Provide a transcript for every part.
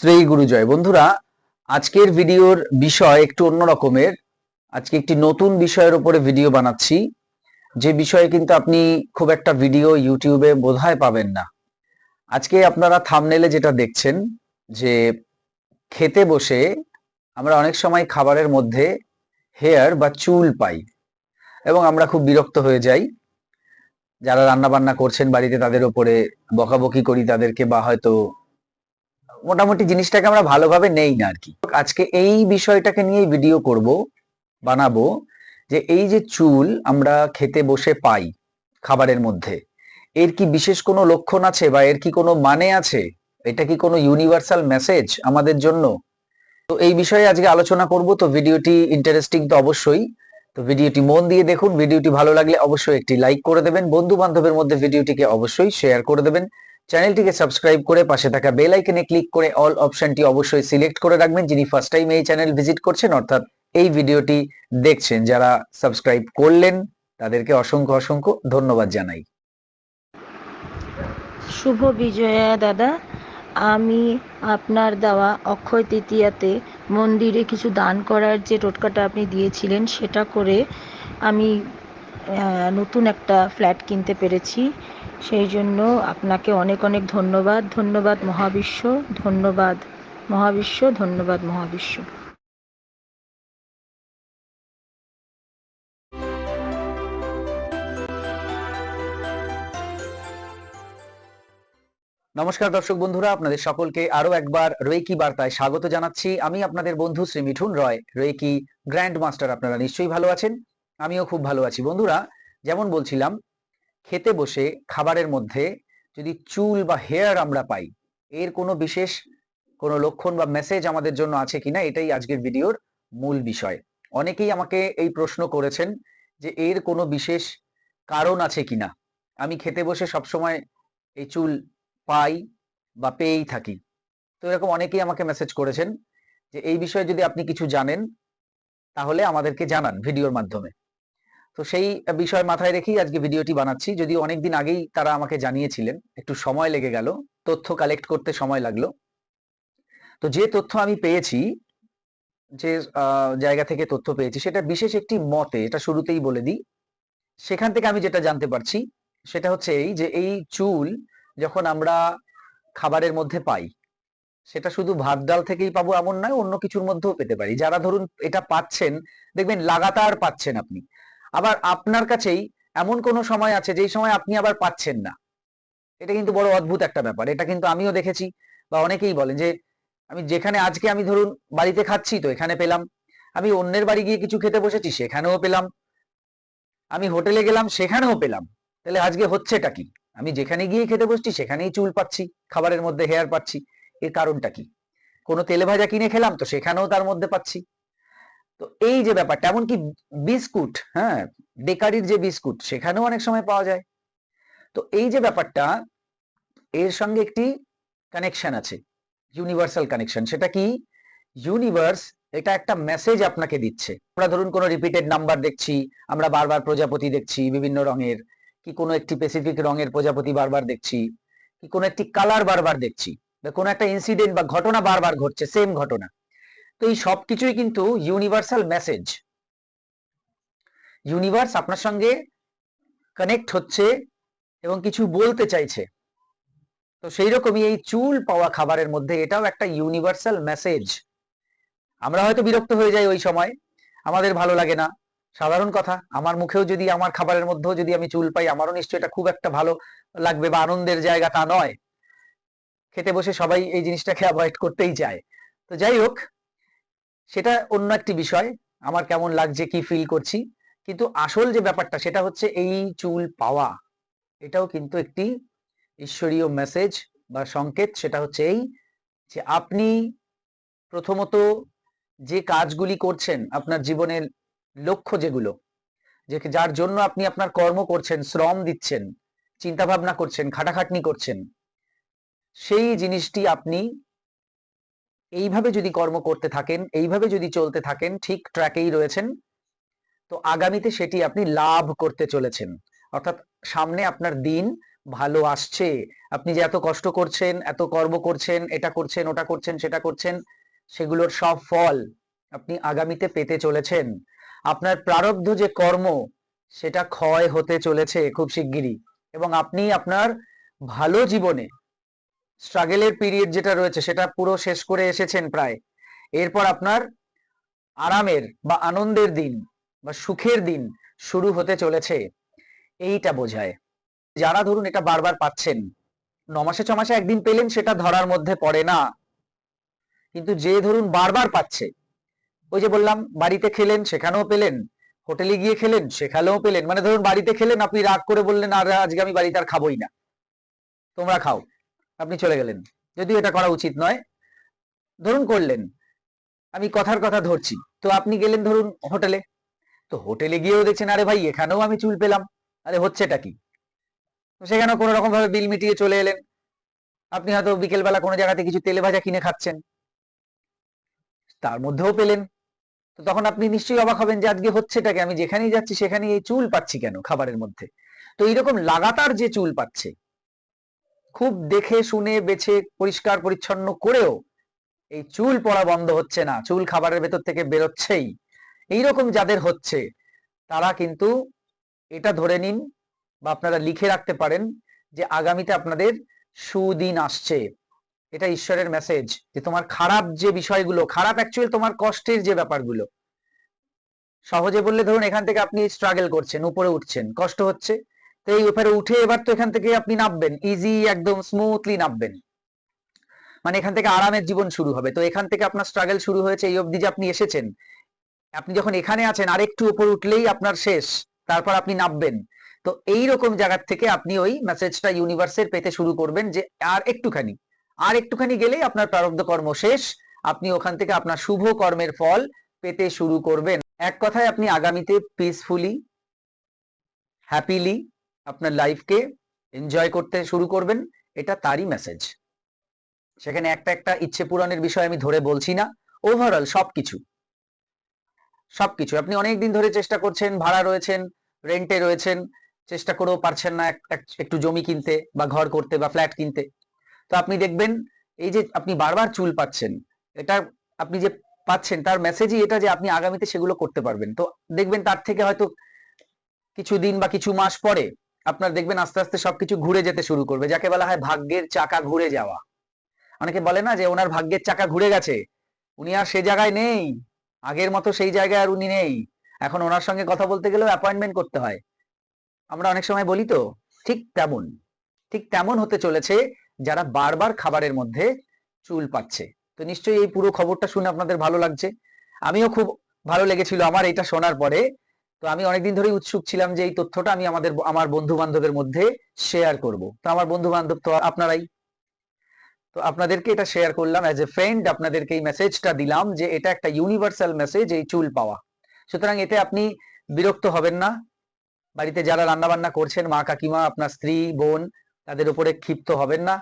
শ্রী গুরুজয় বন্ধুরা, আজকের ভিডিওর বিষয় একটু অন্য রকমের। আজকে একটি নতুন বিষয়ের উপরে ভিডিও বানাচ্ছি। যে বিষয়ে কিন্তু আপনি খুব একটা ভিডিও ইউটিউবে বোধহয় পাবেন না। আজকে আপনারা থামনেলে যেটা দেখছেন, যে খেতে বসে আমরা অনেক সময় খাবারের মধ্যে হেয়ার বা চুল পাই এবং আমরা খুব বিরক্ত হয়ে যাই। যারা রান্না বান্না করছেন বাড়িতে তাদের উপরে বকাবকি করি তাদেরকে বা হয়তো মোটামুটি জিনিসটাকে আমরা ভালোভাবে নেই না আর কি। আজকে এই বিষয়টাকে নিয়ে ভিডিও করব, বানাবো যে এই যে চুল আমরা খেতে বসে পাই খাবারের মধ্যে, এর কি বিশেষ কোনো লক্ষণ আছে বা এর কি কোনো মানে আছে? এটা কি কোনো ইউনিভার্সাল মেসেজ আমাদের জন্য? তো এই বিষয়ে আজকে আলোচনা করব, তো ভিডিওটি ইন্টারেস্টিং তো অবশ্যই। তো ভিডিওটি মন দিয়ে দেখুন ভিডিওটি ভালো লাগলে অবশ্যই একটি লাইক করে দেবেন। বন্ধু বান্ধবের মধ্যে ভিডিওটিকে অবশ্যই শেয়ার করে দেবেন। চ্যানেলটিকে সাবস্ক্রাইব করে পাশে থাকা বেল আইকনে ক্লিক করে অল অপশনটি অবশ্যই সিলেক্ট করে রাখবেন যিনি ফার্স্ট টাইম এই চ্যানেল ভিজিট করছেন, অর্থাৎ এই ভিডিওটি দেখছেন। যারা সাবস্ক্রাইব করলেন, তাদেরকে অসংখ্য অসংখ্য ধন্যবাদ জানাই। শুভ বিজয়া দাদা, আমি আপনার দেওয়া অক্ষয় তৃতীয়াতে মন্দিরে কিছু দান করার যে টোটকাটা আপনি দিয়েছিলেন, সেটা করে আমি নতুন একটা ফ্ল্যাট কিনতে পেরেছি। সেই জন্য আপনাকে অনেক অনেক ধন্যবাদ। ধন্যবাদ মহাবিশ্ব ধন্যবাদ মহাবিশ্ব ধন্যবাদ মহাবিশ্ব। নমস্কার দর্শক বন্ধুরা, আপনাদের সকলকে আরও একবার রয়েকি বার্তায় স্বাগত জানাচ্ছি। আমি আপনাদের বন্ধু শ্রী মিঠুন রয় রয়েকি গ্র্যান্ড মাস্টার আপনারা নিশ্চয়ই ভালো আছেন? আমিও খুব ভালো আছি। বন্ধুরা, যেমন বলছিলাম খেতে বসে খাবারের মধ্যে যদি চুল বা হেয়ার আমরা পাই, এর কোনো বিশেষ কোনো লক্ষণ বা মেসেজ আমাদের জন্য আছে কিনা, এটাই আজকের ভিডিওর মূল বিষয়। অনেকেই আমাকে এই প্রশ্ন করেছেন যে এর কোনো বিশেষ কারণ আছে কিনা। আমি খেতে বসে সবসময় এই চুল পাই বা পেয়েই থাকি। তো এরকম অনেকেই আমাকে মেসেজ করেছেন যে এই বিষয়ে যদি আপনি কিছু জানেন, তাহলে আমাদেরকে জানান ভিডিওর মাধ্যমে। তো সেই বিষয় মাথায় রেখেই আজকে ভিডিওটি বানাচ্ছি। যদিও অনেকদিন আগেই তারা আমাকে জানিয়েছিলেন, একটু সময় লেগে গেল, তথ্য কালেক্ট করতে সময় লাগল। তো যে তথ্য আমি পেয়েছি, যে জায়গা থেকে তথ্য পেয়েছি, সেটা বিশেষ একটি মতে, এটা শুরুতেই বলে দিই। সেখান থেকে আমি যেটা জানতে পারছি, সেটা হচ্ছে এই যে, এই চুল যখন আমরা খাবারের মধ্যে পাই, সেটা শুধু ভাত ডাল থেকেই পাবো এমন নয়, অন্য কিছুর মধ্যেও পেতে পারি। যারা ধরুন এটা পাচ্ছেন, দেখবেন লাগাতার পাচ্ছেন আপনি। আবার আপনার কাছেই এমন কোনো সময় আছে যেই সময় আপনি আবার পাচ্ছেন না। এটা কিন্তু বড় অদ্ভুত একটা ব্যাপার। এটা কিন্তু আমিও দেখেছি বা অনেকেই বলেন যে, আমি যেখানে আজকে আমি ধরুন বাড়িতে খাচ্ছি তো এখানে পেলাম। আমি অন্যের বাড়ি গিয়ে কিছু খেতে বসেছি, সেখানেও পেলাম। আমি হোটেলে গেলাম, সেখানেও পেলাম। তাহলে আজকে হচ্ছেটা কি? আমি যেখানে গিয়ে খেতে বসছি, সেখানেই চুল পাচ্ছি, খাবারের মধ্যে হেয়ার পাচ্ছি। এর কারণটা কি? কোনো তেলে ভাজা কিনে খেলাম তো সেখানেও তার মধ্যে পাচ্ছি। তো এই যে ব্যাপারটা, এমনকি বিস্কুট হ্যাঁ বেকারির যে বিস্কুট, সেখানেও অনেক সময় পাওয়া যায়। তো এই যে ব্যাপারটা, এর সঙ্গে একটি কানেকশন আছে ইউনিভার্সাল কানেকশন সেটা কি? ইউনিভার্স এটা একটা মেসেজ আপনাকে দিচ্ছে। আমরা ধরুন কোনো রিপিটেড নাম্বার দেখছি, আমরা বারবার প্রজাপতি দেখছি বিভিন্ন রঙের, কি কোনো একটি স্পেসিফিক রঙের প্রজাপতি বারবার দেখছি, কি কোনো একটি কালার বারবার দেখছি কোনো একটা ইনসিডেন্ট বা ঘটনা বারবার ঘটছে সেম ঘটনা। তো এই সব কিছুই কিন্তু ইউনিভার্সাল মেসেজ ইউনিভার্স আপনার সঙ্গে কানেক্ট হচ্ছে এবং কিছু বলতে চাইছে। তো সেই রকমই এই চুল পাওয়া খাবারের মধ্যে এটাও একটা ইউনিভার্সাল মেসেজ আমরা হয়তো বিরক্ত হয়ে যাই ওই সময়, আমাদের ভালো লাগে না। সাধারণ কথা, আমার মুখেও যদি আমার খাবারের মধ্যেও যদি আমি চুল পাই, আমারও নিশ্চয়ই এটা খুব একটা ভালো লাগবে বা আনন্দের জায়গা তা নয়। খেতে বসে সবাই এই জিনিসটাকে অ্যাভয়েড করতেই চায়। তো যাই হোক সেটা অন্য একটি বিষয়। আমার কেমন লাগছে, কি ফিল করছি। কিন্তু আসল যে ব্যাপারটা, সেটা হচ্ছে এই চুল পাওয়া। এটাও কিন্তু একটি ঈশ্বরীয় মেসেজ বা সংকেত। সেটা হচ্ছে এই যে আপনি প্রথমত যে কাজগুলি করছেন, আপনার জীবনের লক্ষ্য যেগুলো, যে যার জন্য আপনি আপনার কর্ম করছেন, শ্রম দিচ্ছেন চিন্তা ভাবনা করছেন, খাটাখাটনি করছেন, সেই জিনিসটি আপনি এইভাবে যদি কর্ম করতে থাকেন, এইভাবে যদি চলতে থাকেন, ঠিক ট্র্যাকেই রয়েছেন। তো আগামীতে সেটি আপনি লাভ করতে চলেছেন। অর্থাৎ সামনে আপনার দিন ভালো আসছে। আপনি যে এত কষ্ট করছেন, এত কর্ম করছেন, এটা করছেন, ওটা করছেন, সেটা করছেন, সেগুলোর সব ফল আপনি আগামীতে পেতে চলেছেন। আপনার প্রারব্ধ যে কর্ম, সেটা ক্ষয় হতে চলেছে খুব শিগগিরই। এবং আপনি আপনার ভালো জীবনে স্ট্রাগেলের পিরিয়ড যেটা রয়েছে, সেটা পুরো শেষ করে এসেছেন প্রায়। এরপর আপনার আরামের বা আনন্দের দিন বা সুখের দিন শুরু হতে চলেছে। এইটা বোঝায়। যারা ধরুন এটা বারবার পাচ্ছেন ন মাসে ছ মাসে একদিন পেলেন, সেটা ধরার মধ্যে পড়ে না। কিন্তু যে ধরুন বারবার পাচ্ছে, ওই যে বললাম, বাড়িতে খেলেন, সেখানেও পেলেন, হোটেলে গিয়ে খেলেন, সেখানেও পেলেন। মানে ধরুন বাড়িতে খেলেন, আপনি রাগ করে বললেন, আর, আজকে আমি বাড়িতে আর খাবোই না। তোমরা খাও। আপনি চলে গেলেন। যদিও এটা করা উচিত নয়। ধরুন করলেন। আমি কথার কথা ধরছি। তো আপনি গেলেন ধরুন হোটেলে। তো হোটেলে গিয়েও দেখছেন, আরে ভাই, এখানেও আমি চুল পেলাম। আরে, হচ্ছেটা কি? তো সেখানেও কোনো রকম ভাবে বিল মিটিয়ে চলে এলেন। আপনি হয়তো বিকেলবেলা কোনো জায়গাতে কিছু তেলে ভাজা কিনে খাচ্ছেন। তার মধ্যেও পেলেন। তো তখন আপনি নিশ্চয়ই অবাক হবেন যে আজকে হচ্ছেটাকে আমি যেখানেই যাচ্ছি সেখানেই এই চুল পাচ্ছি কেন খাবারের মধ্যে? তো এইরকম লাগাতার যে চুল পাচ্ছে খুব দেখে শুনে, বেছে, পরিষ্কার, পরিচ্ছন্ন করেও এই চুল পড়া বন্ধ হচ্ছে না। চুল খাবারের ভেতর থেকে বেরোচ্ছেই। এইরকম যাদের হচ্ছে, তারা কিন্তু এটা ধরে নিন বা আপনারা লিখে রাখতে পারেন যে আগামীতে আপনাদের সুদিন আসছে। এটা ঈশ্বরের মেসেজ যে তোমার খারাপ যে বিষয়গুলো, খারাপ অ্যাকচুয়াল তোমার কষ্টের যে ব্যাপারগুলো, সহজে বললে ধরুন এখান থেকে আপনি স্ট্রাগল করছেন, উপরে উঠছেন, কষ্ট হচ্ছে। তো এই উপরে উঠে এবার তো এখান থেকে আপনি নামবেন। ইজি একদম স্মুথলি নামবেন। মানে এখান থেকে আরামের জীবন শুরু হবে। তো এখান থেকে আপনার স্ট্রাগল শুরু হয়েছে, এই অবধি যে আপনি এসেছেন। আপনি যখন এখানে আছেন, আরেকটু উপর উঠলেই আপনার শেষ। তারপর আপনি নামবেন। তো এই রকম জায়গার থেকে আপনি ওই মেসেজটা ইউনিভার্সের পেতে শুরু করবেন যে, আর একটুখানি। আর একটুখানি গেলেই আপনার প্রারব্ধ কর্ম শেষ। আপনি ওখান থেকে আপনার শুভ কর্মের ফল পেতে শুরু করবেন। এক কথায় আপনি আগামীতে পিসফুলি হ্যাপিলি আপনার লাইফকে এনজয় করতে শুরু করবেন, এটা তারই মেসেজ সেখানে একটা একটা ইচ্ছে পূরণের বিষয় আমি ধরে বলছি না ওভারঅল সবকিছু। সবকিছু। আপনি অনেকদিন ধরে চেষ্টা করছেন, ভাড়া রয়েছেন রেন্টে রয়েছেন, চেষ্টা করেও পারছেন না এক- এক- একটু জমি কিনতে বা ঘর করতে বা ফ্ল্যাট কিনতে। তো আপনি দেখবেন, এই যে আপনি বারবার চুল পাচ্ছেন, এটা আপনি যে পাচ্ছেন, তার মেসেজই এটা যে আপনি আগামীতে সেগুলো করতে পারবেন। তো দেখবেন তার থেকে হয়তো কিছু দিন বা কিছু মাস পরে আপনার দেখবেন আস্তে আস্তে সবকিছু ঘুরে যেতে শুরু করবে। যাকে বলা হয় ভাগ্যের চাকা ঘুরে যাওয়া। অনেকে বলে না যে ওনার ভাগ্যের চাকা ঘুরে গেছে। উনি আর সে জায়গায় নেই। আগের মতো সেই জায়গায় আর উনি নেই। এখন ওনার সঙ্গে কথা বলতে গেলেও অ্যাপয়েন্টমেন্ট করতে হয়। আমরা অনেক সময় বলি তো, ঠিক তেমন। ঠিক তেমন হতে চলেছে যারা বারবার খাবারের মধ্যে চুল পাচ্ছে। তো নিশ্চয়ই এই পুরো খবরটা শুনে আপনাদের ভালো লাগছে। আমিও খুব ভালো লেগেছিল আমার, এটা শোনার পরে। তো আমি অনেকদিন ধরেই উৎসুক ছিলাম যে এই তথ্যটা আমি আমাদের আমার বন্ধু বান্ধবের মধ্যে শেয়ার করব। তো আমার বন্ধু বান্ধব তো আপনারাই। তো আপনাদেরকে এটা শেয়ার করলাম অ্যাজ এ ফ্রেন্ড আপনাদেরকে এই মেসেজটা দিলাম যে এটা একটা ইউনিভার্সাল মেসেজ এই চুল পাওয়া। সুতরাং এতে আপনি বিরক্ত হবেন না। বাড়িতে যারা রান্না বান্না করছেন, মা কাকিমা, আপনার স্ত্রী, বোন, তাদের উপরে ক্ষিপ্ত হবেন না।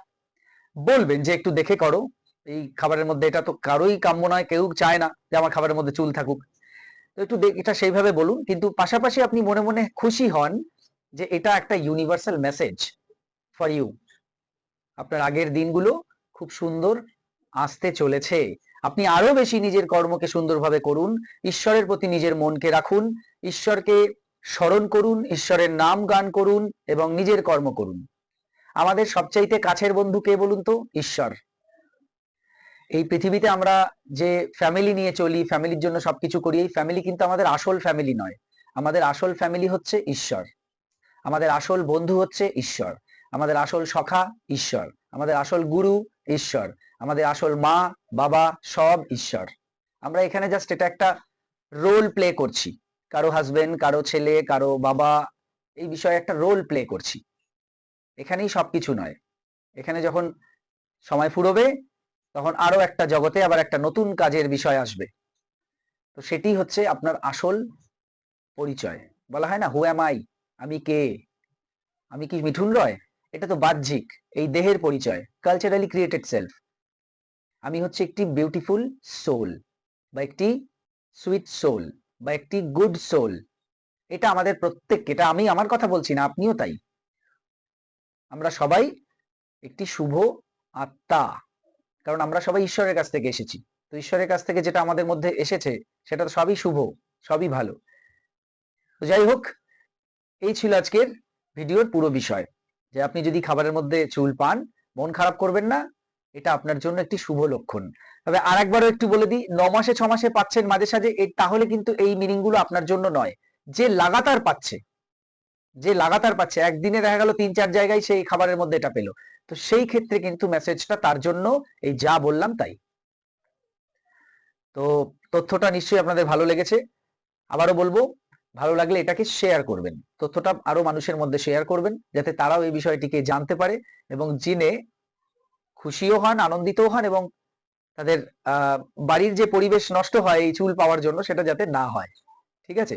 বলবেন যে একটু দেখে করো। এই খাবারের মধ্যে এটা তো কারোই কাম্য নয়, কেউ চায় না যে আমার খাবারের মধ্যে চুল থাকুক। একটু এটা সেইভাবে বলুন। কিন্তু পাশাপাশি আপনি মনে মনে খুশি হন যে এটা একটা ইউনিভার্সাল মেসেজ ফর ইউ আপনার আগের দিনগুলো খুব সুন্দর আসতে চলেছে। আপনি আরও বেশি নিজের কর্মকে সুন্দরভাবে করুন, ঈশ্বরের প্রতি নিজের মনকে রাখুন, ঈশ্বরকে স্মরণ করুন, ঈশ্বরের নাম গান করুন এবং নিজের কর্ম করুন। আমাদের সবচাইতে কাছের বন্ধু কে বলুন তো? ঈশ্বর। এই পৃথিবীতে আমরা যে ফ্যামিলি নিয়ে চলি ফ্যামিলির জন্য সবকিছু করি, এই ফ্যামিলি কিন্তু আমাদের আসল ফ্যামিলি নয়। আমাদের আসল ফ্যামিলি হচ্ছে ঈশ্বর। আমাদের আসল বন্ধু হচ্ছে ঈশ্বর। আমাদের আসল সখা ঈশ্বর। আমাদের আসল গুরু ঈশ্বর। আমাদের আসল মা, বাবা সব ঈশ্বর। আমরা এখানে জাস্ট এটা একটা রোল প্লে করছি। কারও হাজবেন্ড কারও ছেলে, কারও বাবা, এই বিষয়ে একটা রোল প্লে করছি। এখানেই সবকিছু নয়। এখানে যখন সময় ফুরোবে তখন আরও একটা জগতে আবার একটা নতুন কাজের বিষয় আসবে। তো সেটি হচ্ছে আপনার আসল পরিচয়। বলা হয় না হু এম আই আমি কে? আমি কি মিঠুন রয়? এটা তো বাহ্যিক, এই দেহের পরিচয় কালচারালি ক্রিয়েটেড সেলফ আমি হচ্ছে একটি বিউটিফুল সোল বা একটি সুইট সোল বা একটি গুড সোল এটা আমাদের প্রত্যেক, এটা আমি আমার কথা বলছি না, আপনিও তাই। আমরা সবাই একটি শুভ আত্মা। কারণ আমরা সবাই ঈশ্বরের কাছ থেকে এসেছি। তো ঈশ্বরের কাছ থেকে যেটা আমাদের মধ্যে এসেছে, সেটা তো সবই শুভ, সবই ভালো। তো যাই হোক, এই ছিল আজকের ভিডিওর পুরো বিষয়। যে আপনি যদি খাবারের মধ্যে চুল পান, মন খারাপ করবেন না, এটা আপনার জন্য একটি শুভ লক্ষণ। তবে আর একবারও একটু বলে দিই, ন মাসে, ছ মাসে পাচ্ছেন মাঝে সাঝে তাহলে কিন্তু এই মিনিংগুলো আপনার জন্য নয়। যে লাগাতার পাচ্ছে যে লাগাতার পাচ্ছে, একদিনে দেখা গেল তিন চার জায়গায় সেই খাবারের মধ্যে এটা পেল। তো সেই ক্ষেত্রে কিন্তু মেসেজটা তার জন্য এই যা বললাম তাই। তো তথ্যটা নিশ্চয়ই আপনাদের ভালো লেগেছে। আবারও বলব, ভালো লাগলে এটাকে শেয়ার করবেন। তথ্যটা আরও মানুষের মধ্যে শেয়ার করবেন, যাতে তারাও এই বিষয়টিকে জানতে পারে এবং জেনে খুশিও হন, আনন্দিতও হন এবং তাদের বাড়ির যে পরিবেশ নষ্ট হয় এই চুল পাওয়ার জন্য সেটা যাতে না হয়। ঠিক আছে?